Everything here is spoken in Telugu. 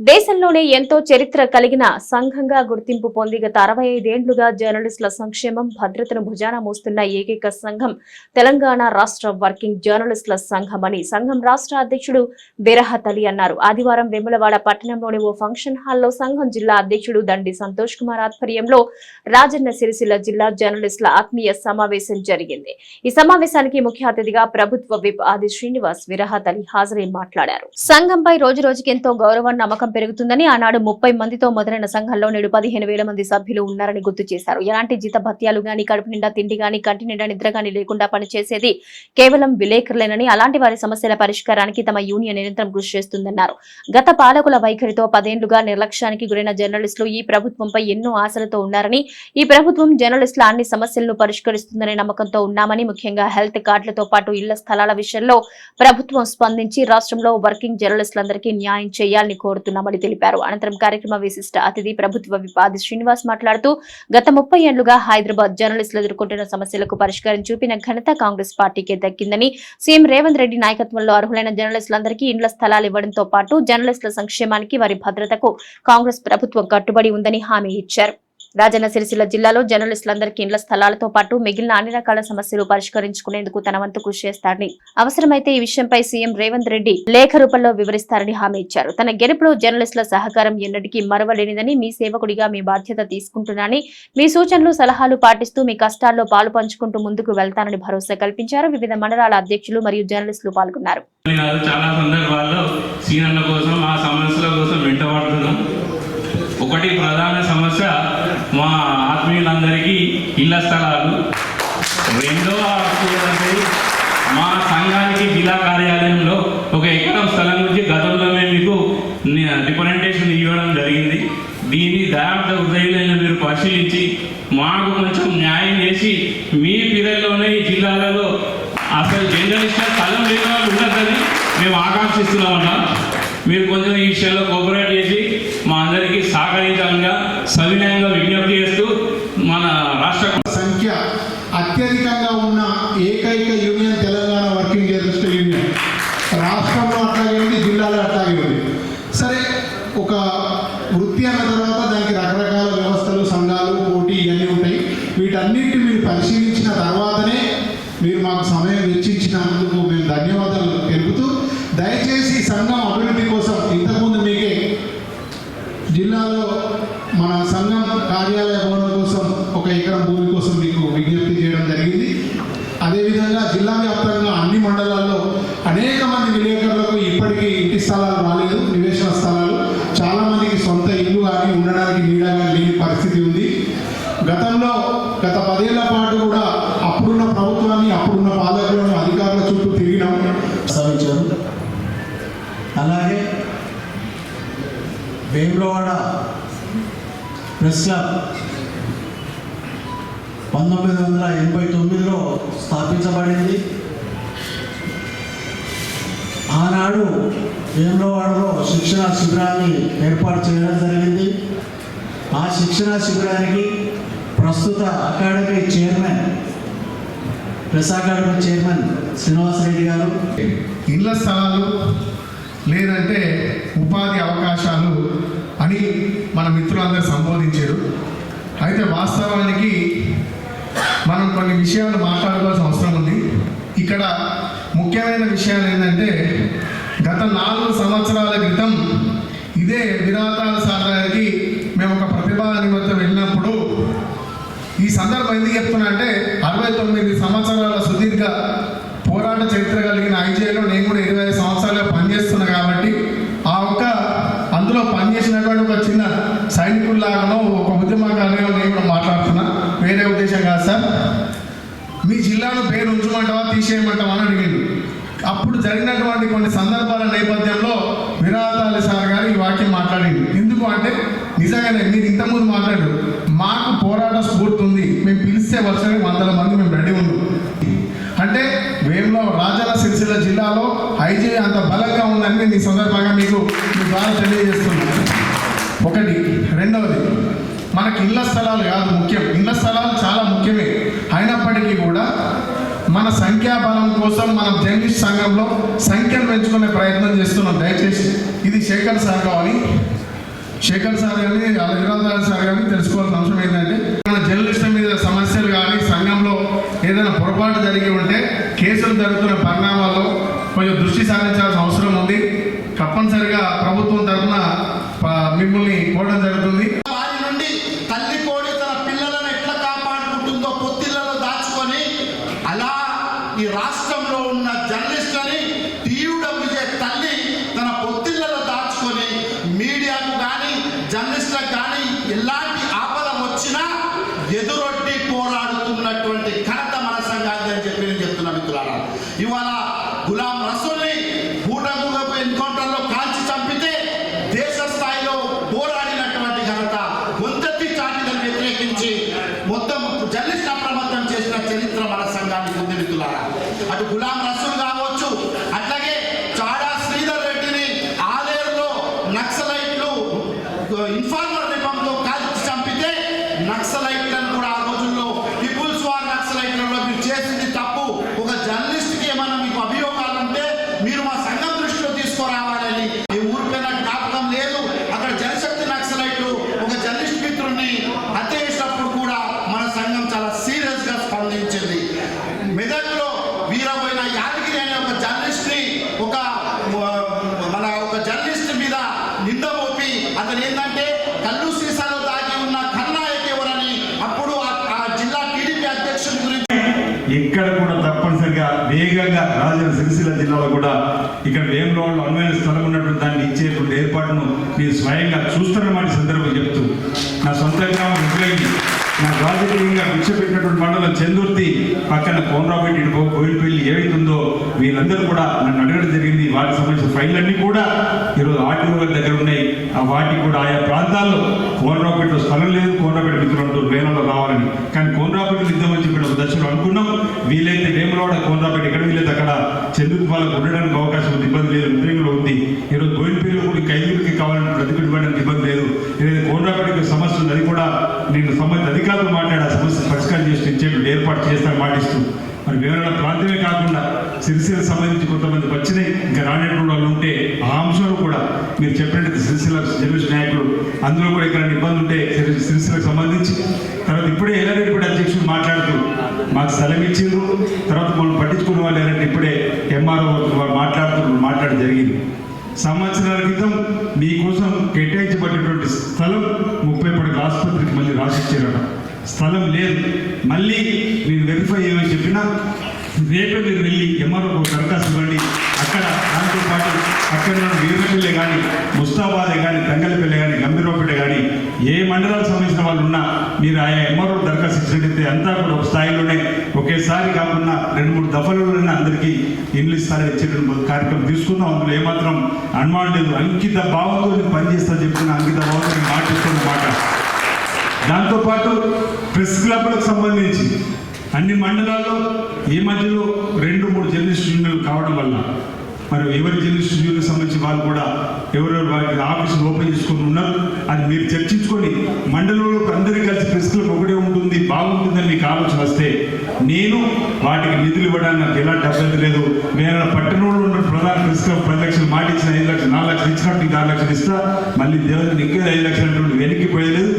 దేశంలోనే ఎంతో చరిత్ర కలిగిన సంఘంగా గుర్తింపు పొంది గత అరవై ఐదేండ్లుగా జర్నలిస్టుల సంక్షేమం భద్రతను భుజాన మోస్తున్న ఏకైక సంఘం తెలంగాణ రాష్ట్ర వర్కింగ్ జర్నలిస్టుల సంఘం అని సంఘం రాష్ట్ర అధ్యక్షుడు బెరహత్ అలీ అన్నారు. ఆదివారం వేములవాడ పట్టణంలోని ఓ ఫంక్షన్ హాల్లో సంఘం జిల్లా అధ్యక్షుడు దండి సంతోష్ కుమార్ ఆధ్వర్యంలో రాజన్న సిరిసిల్ల జిల్లా జర్నలిస్టుల ఆత్మీయ సమావేశం జరిగింది. ఈ సమావేశానికి ముఖ్య అతిథిగా ప్రభుత్వ విప్ ఆది శ్రీనివాస్ విరహత్ అలీ హాజరై మాట్లాడారు. సంఘంపై రోజు రోజుకి ఎంతో గౌరవం నమ్మకం పెరుగుతుందని ఆనాడు ముప్పై మందితో మొదలైన సంఘంలో నేడు పదిహేను వేల మంది సభ్యులు ఉన్నారని గుర్తు చేశారు. ఎలాంటి జీత భత్యాలు గాని కడుపు నిండా తిండి గాని కంటి నిండా నిద్ర గాని లేకుండా పనిచేసేది కేవలం విలేకరులేనని అలాంటి వారి సమస్యల పరిష్కారానికి తమ యూనియన్ నిరంతరం కృషి చేస్తుందన్నారు. గత పాలకుల వైఖరితో పదేండ్లుగా నిర్లక్ష్యానికి గురైన జర్నలిస్టులు ఈ ప్రభుత్వంపై ఎన్నో ఆశలతో ఉన్నారని ఈ ప్రభుత్వం జర్నలిస్టుల అన్ని సమస్యలను పరిష్కరిస్తుందనే నమ్మకంతో ఉన్నామని ముఖ్యంగా హెల్త్ కార్డులతో పాటు ఇళ్ళ స్థలాల విషయంలో ప్రభుత్వం స్పందించి రాష్ట్రంలో వర్కింగ్ జర్నలిస్టులందరికీ న్యాయం చేయాలని చేస్తున్నామని తెలిపారు. అనంతరం కార్యక్రమ విశిష్ట అతిథి ప్రభుత్వ విపాది శ్రీనివాస్ మాట్లాడుతూ గత ముప్పై ఏళ్ళుగా హైదరాబాద్ జర్నలిస్టులు ఎదుర్కొంటున్న సమస్యలకు పరిష్కారం చూపిన ఘనత కాంగ్రెస్ పార్టీకే దక్కిందని సీఎం రేవంత్ రెడ్డి నాయకత్వంలో అర్హులైన జర్నలిస్టులందరికీ ఇండ్ల స్థలాలు ఇవ్వడంతో పాటు జర్నలిస్టుల సంక్షేమానికి వారి భద్రతకు కాంగ్రెస్ ప్రభుత్వం కట్టుబడి ఉందని హామీ ఇచ్చారు. రాజన్న సిరిసిల్ల జిల్లాలో జర్నలిస్టులందరికీ ఇండ్ల స్థలాలతో పాటు మిగిలిన అన్ని రకాల సమస్యలు పరిష్కరించుకునేందుకు తన వంతు కృషి చేస్తారని అవసరమైతే ఈ విషయంపై సీఎం రేవంత్ రెడ్డి లేఖ రూపంలో వివరిస్తారని హామీ ఇచ్చారు. తన గెలుపులో జర్నలిస్టుల సహకారం ఎన్నటికీ మరవలేనిదని మీ సేవకుడిగా మీ బాధ్యత తీసుకుంటున్నానని మీ సూచనలు సలహాలు పాటిస్తూ మీ కష్టాల్లో పాలు పంచుకుంటూ ముందుకు వెళ్తానని భరోసా కల్పించారు. వివిధ మండలాల అధ్యక్షులు మరియు జర్నలిస్టులు పాల్గొన్నారు. చాలా సందర్భాల్లో కోసం ఆ ఒకటి ప్రధాన సమస్య మా ఆత్మీయులందరికీ ఇళ్ళ స్థలాలు. రెండవ హక్కు మా సంఘానికి జిల్లా కార్యాలయంలో ఒక ఎకరం స్థలం నుంచి గతంలో మేము మీకు రిప్రజెంటేషన్ ఇవ్వడం జరిగింది. దీన్ని దయార్థ హృదయులైన మీరు పరిశీలించి మాకు కొంచెం న్యాయం చేసి మీ పిల్లల్లోనే ఈ జిల్లాలలో అసలు జర్నలిస్ట్ స్థలం లేని వాళ్ళు ఉండదని మేము ఆకాంక్షిస్తున్నామన్నా. మీరు కొంచెం ఈ విషయంలో విజ్ఞప్తి చేస్తూ మన రాష్ట్ర సంఖ్య అత్యధికంగా ఉన్న ఏకైక union Telangana working journalist union. రాష్ట్రంలో అట్లాగే ఉంది జిల్లాలో అట్లాగే ఉంది. సరే ఒక వృత్తి అన్న తర్వాత దానికి రకరకాల వ్యవస్థలు సంఘాలు పోటీ ఇవన్నీ ఉంటాయి. వీటన్నిటిని మీరు పరిశీలించిన తర్వాతనే మీరు మాకు సమయం వెచ్చించినందుకు మేము ధన్యవాదాలు తెలుపుతూ దయచేసి ఈ సంఘం అభివృద్ధి కోసం ఇంతకుముందు మీకే జిల్లాలో మన సంఘం కార్యాలయ భవనం కోసం ఒక ఎకరం భూమి కోసం మీకు విజ్ఞప్తి చేయడం జరిగింది అదేవిధంగా జిల్లా వ్యాప్తంగా అన్ని మండలాల్లో అనేక మంది విలేకరులకు ఇప్పటికీ ఇంటి స్థలాలు రాలేదు నివేశన స్థలాలు. చాలామందికి సొంత ఇల్లు కానీ ఉండడానికి నీడ లేని పరిస్థితి ఉంది. గతంలో గత పదేళ్ళ పాటు కూడా అప్పుడున్న ప్రభుత్వాన్ని అప్పుడున్న పాలకులను అధికారుల చుట్టూ తిరిగినాం. ప్రస్తావించారు. అలాగే వేములవాడ ప్రెస్ క్లబ్ పంతొమ్మిది వందల ఎనభై తొమ్మిదిలో స్థాపించబడింది. ఆనాడు వేములవాడలో శిక్షణ శిబిరాన్ని ఏర్పాటు చేయడం జరిగింది. ఆ శిక్షణ శిబిరానికి ప్రస్తుత academy chairman press academy chairman Srinivasa Reddy గారు. ఇళ్ళ స్థలాలు లేదంటే ఉపాధి అవకాశాలు అని మన మిత్రులందరూ సంబోధించారు. అయితే వాస్తవానికి మనం కొన్ని విషయాలు మాట్లాడుకోవాల్సిన అవసరం ఉంది. ఇక్కడ ముఖ్యమైన విషయాలు ఏంటంటే గత నాలుగు సంవత్సరాల క్రితం ఇదే విరాతాల సార్ గారికి మేము ఒక ప్రతిభా నిమిత్తం వెళ్ళినప్పుడు ఈ సందర్భం ఎందుకు చెప్తున్నా అంటే అరవై తొమ్మిది సంవత్సరాల సుదీర్ఘ పోరాట చరిత్ర కలిగిన ఐజేలో నేను కూడా ఇరవై ఐదు సంవత్సరాలు పనిచేస్తున్నా కాబట్టి ఆ ఒక్క అందులో పనిచేసినటువంటి ఒక చిన్న సైనికుల్లాగానో ఒక ఉద్యమకారులుగా నేను కూడా మాట్లాడుతున్నా వేరే ఉద్దేశం కాదు సార్ మీ జిల్లాలో పేరు ఉంచమంటావా తీసేయమంటావా అని అడిగిండు. అప్పుడు జరిగినటువంటి కొన్ని సందర్భాల నేపథ్యంలో విరాతాలి సార్ గారు ఈ వాక్యం మాట్లాడింది. ఎందుకు అంటే నిజంగానే మీరు ఇంతకుముందు మాట్లాడారు మాకు పోరాట స్ఫూర్తి ఉంది మేము పిలిస్తే వర్షానికి వందల మంది మేము రెడీ ఉన్నాం. అంటే వేములో రాజన్న సిరిసిల్ల జిల్లాలో హైజీ అంత బలంగా ఉందని నేను ఈ సందర్భంగా మీకు మీ ద్వారా తెలియజేస్తున్నాను. ఒకటి. రెండవది. మనకి ఇళ్ళ స్థలాలు కాదు ముఖ్యం. ఇళ్ళ స్థలాలు చాలా ముఖ్యమే. అయినప్పటికీ కూడా మన సంఖ్యాబలం కోసం మనం జర్నలిస్ట్ సంఘంలో సంఖ్యను పెంచుకునే ప్రయత్నం చేస్తున్నాం. దయచేసి ఇది శేఖర్ సార్ కావాలి. శేఖర్ సార్ కానీ ఇరాదార్ సార్ కానీ తెలుసుకోవాల్సిన అంశం ఏంటంటే మన జర్నలిస్టుల మీద సమస్యలు కానీ సంఘంలో ఏదైనా పొరపాటు జరిగి ఉంటే కేసులు జరుగుతున్న పరిణామాల్లో కొంచెం దృష్టి సారించాల్సిన అవసరం ఉంది. తప్పనిసరిగా ప్రభుత్వం తరఫున మిమ్మల్ని కోరడం జరుగుతుంది. చంపితే నక్సలైట్లను కూడా ఆ రోజుల్లో పీపుల్స్ వార్ నక్సలైట్లలో మీరు చేసింది తప్పు ఒక జర్నలిస్ట్కి ఏమైనా మీకు అభియోగాలు ఉంటే మీరు మా సంఘం దృష్టిలో తీసుకురావాలని ఈ ఊరి పేరు నాకు జ్ఞాపకం లేదు అక్కడ జనశక్తి నక్సలైట్లు ఒక జర్నలిస్ట్ మిత్రుడిని హత్య చేసినప్పుడు కూడా మన సంఘం చాలా సీరియస్గా స్పందించింది మెదక్లో వీరబోయిన యాదగిరి అనే ఒక జర్నలిస్ట్ని ఒక ఆ, మన ఒక జర్నలిస్ట్ మీద నింద మోపి అతను ఏంటంటే కళ్ళు సీసాలో దాగి ఉన్న ఖల్నాయక్ ఎవరని అప్పుడు ఆ- ఆ జిల్లా టీడీపీ అధ్యక్షుడి గురించి ఇక్కడ కూడా తప్పనిసరిగా వేగంగా రాజన్న సిరిసిల్ల జిల్లాలో కూడా ఇక్కడ వేములవాడలో అనువైన స్థలం ఉన్నటువంటి దాన్ని ఇచ్చేటువంటి ఏర్పాటును నేను స్వయంగా చూస్తున్నమాట సందర్భం చెప్తూ నా సొంత గ్రామం నా రాజకీయంగా విడిచిపెట్టినటువంటి మండలం చందుర్తి పక్కన కోనరాపేట ఇటు కోయిలపల్లి ఏవైతుందో వీళ్ళందరూ కూడా నన్ను అడగడం జరిగింది. వాటికి సంబంధించిన ఫైళ్ళన్నీ కూడా ఈరోజు ఆర్టీఓ గారి దగ్గర ఉన్నాయి. ఆ వాటికి కూడా ఆయా ప్రాంతాల్లో కోనరాపేటలో స్థలం లేదు. కోనరాపేట మిత్రులు అంటారు వేలలో రావాలని. కానీ కోనరాపేట ఇద్దామని చెప్పి దర్శనం దశలో అనుకున్నాం. వీలైతే వేములవాడ కోనరాపేట ఎక్కడ వీలైతే అక్కడ చందుర్తి వాళ్ళకు ఉండడానికి అవకాశం ఉంది. ఇబ్బంది లేదు. ఉద్యోగంలో ఉంది. ఈరోజు బోయినపల్లిలో కూడా ఖైదీలకి కావాలని ప్రతిపెట్టుకోవడానికి ఇబ్బంది సంబంధిత అధికారులు మాట్లాడి ఆ సమస్య పరిష్కారం చేసి ఇచ్చేటువంటి ఏర్పాటు చేస్తాను మాటిస్తూ మరి వేరే ప్రాంతమే కాకుండా సిరిసిల్ల సంబంధించి కొంతమంది వచ్చినాయి ఇంకా రానటువంటి వాళ్ళు ఉంటే ఆ అంశాలు కూడా మీరు చెప్పినట్టు సిరిసిల్ల జర్నలిస్ట్ నాయకులు అందులో కూడా ఇక్కడ ఇబ్బంది ఉంటే సిరిసిలకు సిరిసిల్లకు సంబంధించి. తర్వాత ఇప్పుడే ఎల్లారెడ్డి కూడా అధ్యక్షుడు మాట్లాడుతూ మాకు స్థలం ఇచ్చిండ్రు తర్వాత మనం పట్టించుకున్న వాళ్ళు ఎవరంటే ఇప్పుడే ఎంఆర్ఓ వారు మాట్లాడుతూ మాట్లాడడం జరిగింది. సంవత్సరాల క్రితం మీకోసం కేటాయించబడినటువంటి స్థలం ముప్పై పడక స్థలం లేదు. మళ్ళీ మీరు వెరిఫై చేయమని చెప్పినా రేపే మీరు వెళ్ళి ఎంఆర్ఓ దరఖాస్తు ఇవ్వండి. అక్కడ దాంతో పాటు అక్కడ వీరపల్లె కానీ ముస్తాబాదే కానీ తంగలపల్లె కానీ గంభీరపేట కానీ ఏ మండలాలకు సంబంధించిన వాళ్ళు ఉన్నా మీరు ఆయా ఎంఆర్ఓ దరఖాస్తు ఇచ్చినట్టయితే అంతా కూడా ఒక స్థాయిలోనే ఒకేసారి కాకుండా రెండు మూడు దఫలలోనే అందరికీ ఇంగ్లీష్ ఇస్తారని ఇచ్చేటువంటి కార్యక్రమం తీసుకుందాం. అందులో ఏమాత్రం అనుమానం లేదు. అంకిత భావంతో నేను పనిచేస్తా చెప్తున్న అంకిత భావంతో నేను మాటిస్తున్న మాట. దాంతోపాటు ప్రెస్ క్లబ్లకు సంబంధించి అన్ని మండలాల్లో ఈ మధ్యలో రెండు మూడు జర్నలిస్ట్ యూనియన్లు కావడం వల్ల మరి ఎవరి జర్నలిస్ట్ యూనియన్ సంబంధించి వాళ్ళు కూడా ఎవరెవరు వారికి ఆఫీసులు ఓపెన్ చేసుకుని ఉన్నారు అది మీరు చర్చించుకొని మండలంలో అందరికీ కలిసి ప్రెస్ క్లబ్ ఒకటే ఉంటుంది బాగుంటుందని మీకు ఆలోచన వస్తే నేను వాటికి నిధులు ఇవ్వడానికి నాకు ఎలాంటి అభ్యంతరం లేదు. వేరే పట్టణంలో ఉన్న ప్రధాన ప్రెస్ క్లబ్ పది లక్షలు మాట ఇచ్చిన ఐదు లక్షలు నాలుగు లక్షలు ఇచ్చినట్టు ఇంకా ఆరు లక్షలు ఇస్తా మళ్ళీ దేవుడికి ఇంకా ఐదు లక్షలు వెనక్కి పోయలేదు